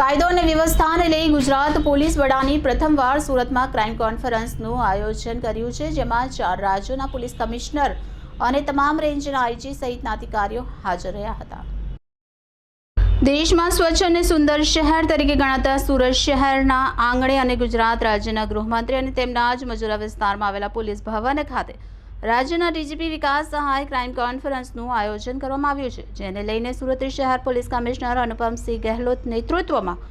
કાયદો અને વ્યવસ્થાને લઈ ગુજરાત પોલીસ વડાની પ્રથમવાર સુરતમાં ક્રાઇમ કોન્ફરન્સનું આયોજન કર્યું છે, જેમાં ચાર રાજ્યોના પોલીસ કમિશનર અને તમામ રેન્જના આઈજી સહિતના અધિકારીઓ હાજર રહ્યા હતા. દેશમાં સ્વચ્છ અને સુંદર શહેર તરીકે ગણાતા સુરત શહેરના આંગણે અને ગુજરાત રાજ્યના ગૃહમંત્રી અને તેમના જ મજૂરા વિસ્તારમાં આવેલા પોલીસ ભવન ખાતે રાજ્યના ડીજીપી વિકાસ સહાય ક્રાઇમ કોન્ફરન્સનું આયોજન કરવામાં આવ્યું છે, જેને લઈને સુરત શહેર પોલીસ કમિશનર અનુપમસિંહ ગહેલોત નેતૃત્વમાં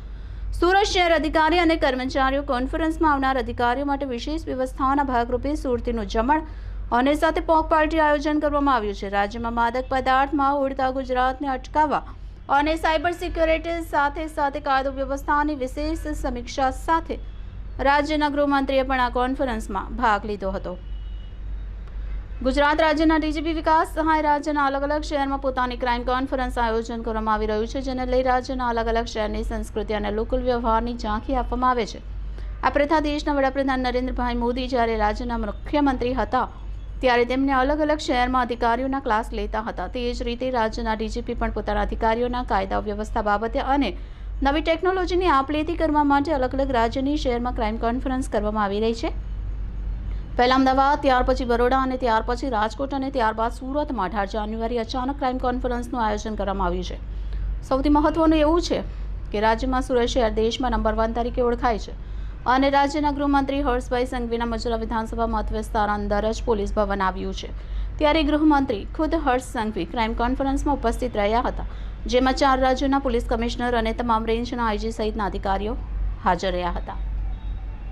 સુરત શહેર અધિકારી અને કર્મચારીઓ કોન્ફરન્સમાં આવનાર અધિકારીઓ માટે વિશેષ વ્યવસ્થાઓના ભાગરૂપે સુરતીનું જમણ અને સાથે પોક પાર્ટી આયોજન કરવામાં આવ્યું છે. રાજ્યમાં માદક પદાર્થમાં ઉડતા ગુજરાતને અટકાવવા અને સાયબર સિક્યોરિટી સાથે સાથે કાયદો વ્યવસ્થાની વિશેષ સમીક્ષા સાથે રાજ્યના ગૃહમંત્રીએ પણ આ કોન્ફરન્સમાં ભાગ લીધો હતો. ગુજરાત રાજ્યના ડીજીપી વિકાસ સહાય રાજ્યના અલગ અલગ શહેરમાં પોતાની ક્રાઇમ કોન્ફરન્સ આયોજન કરવામાં આવી રહ્યું છે, જેને લઈ રાજ્યના અલગ અલગ શહેરની સંસ્કૃતિ અને લોકલ વ્યવહારની ઝાંખી આપવામાં આવે છે. આ પ્રથા દેશના વડાપ્રધાન નરેન્દ્રભાઈ મોદી જ્યારે રાજ્યના મુખ્યમંત્રી હતા, ત્યારે તેમને અલગ અલગ શહેરમાં અધિકારીઓના ક્લાસ લેતા હતા. તે જ રીતે રાજ્યના ડીજીપી પણ પોતાના અધિકારીઓના કાયદા વ્યવસ્થા બાબતે અને નવી ટેકનોલોજીની આપ લેતી કરવા માટે અલગ અલગ રાજ્યની શહેરમાં ક્રાઇમ કોન્ફરન્સ કરવામાં આવી રહી છે. પહેલા અમદાવાદ, ત્યાર પછી બરોડા અને ત્યાર પછી રાજકોટ અને ત્યારબાદ સુરતમાં અઢાર જાન્યુઆરી અચાનક ક્રાઇમ કોન્ફરન્સનું આયોજન કરવામાં આવ્યું છે. સૌથી મહત્વનું એવું છે કે રાજ્યમાં સુરત શહેર દેશમાં નંબર વન તરીકે ઓળખાય છે અને રાજ્યના ગૃહમંત્રી હર્ષભાઈ સંઘવીના મજુરા વિધાનસભા મત વિસ્તાર અંદર જ પોલીસ ભવન આવ્યું છે. ત્યારે ગૃહમંત્રી ખુદ હર્ષ સંઘવી ક્રાઇમ કોન્ફરન્સમાં ઉપસ્થિત રહ્યા હતા, જેમાં ચાર રાજ્યોના પોલીસ કમિશનર અને તમામ રેન્જના આઈજી સહિતના અધિકારીઓ હાજર રહ્યા હતા.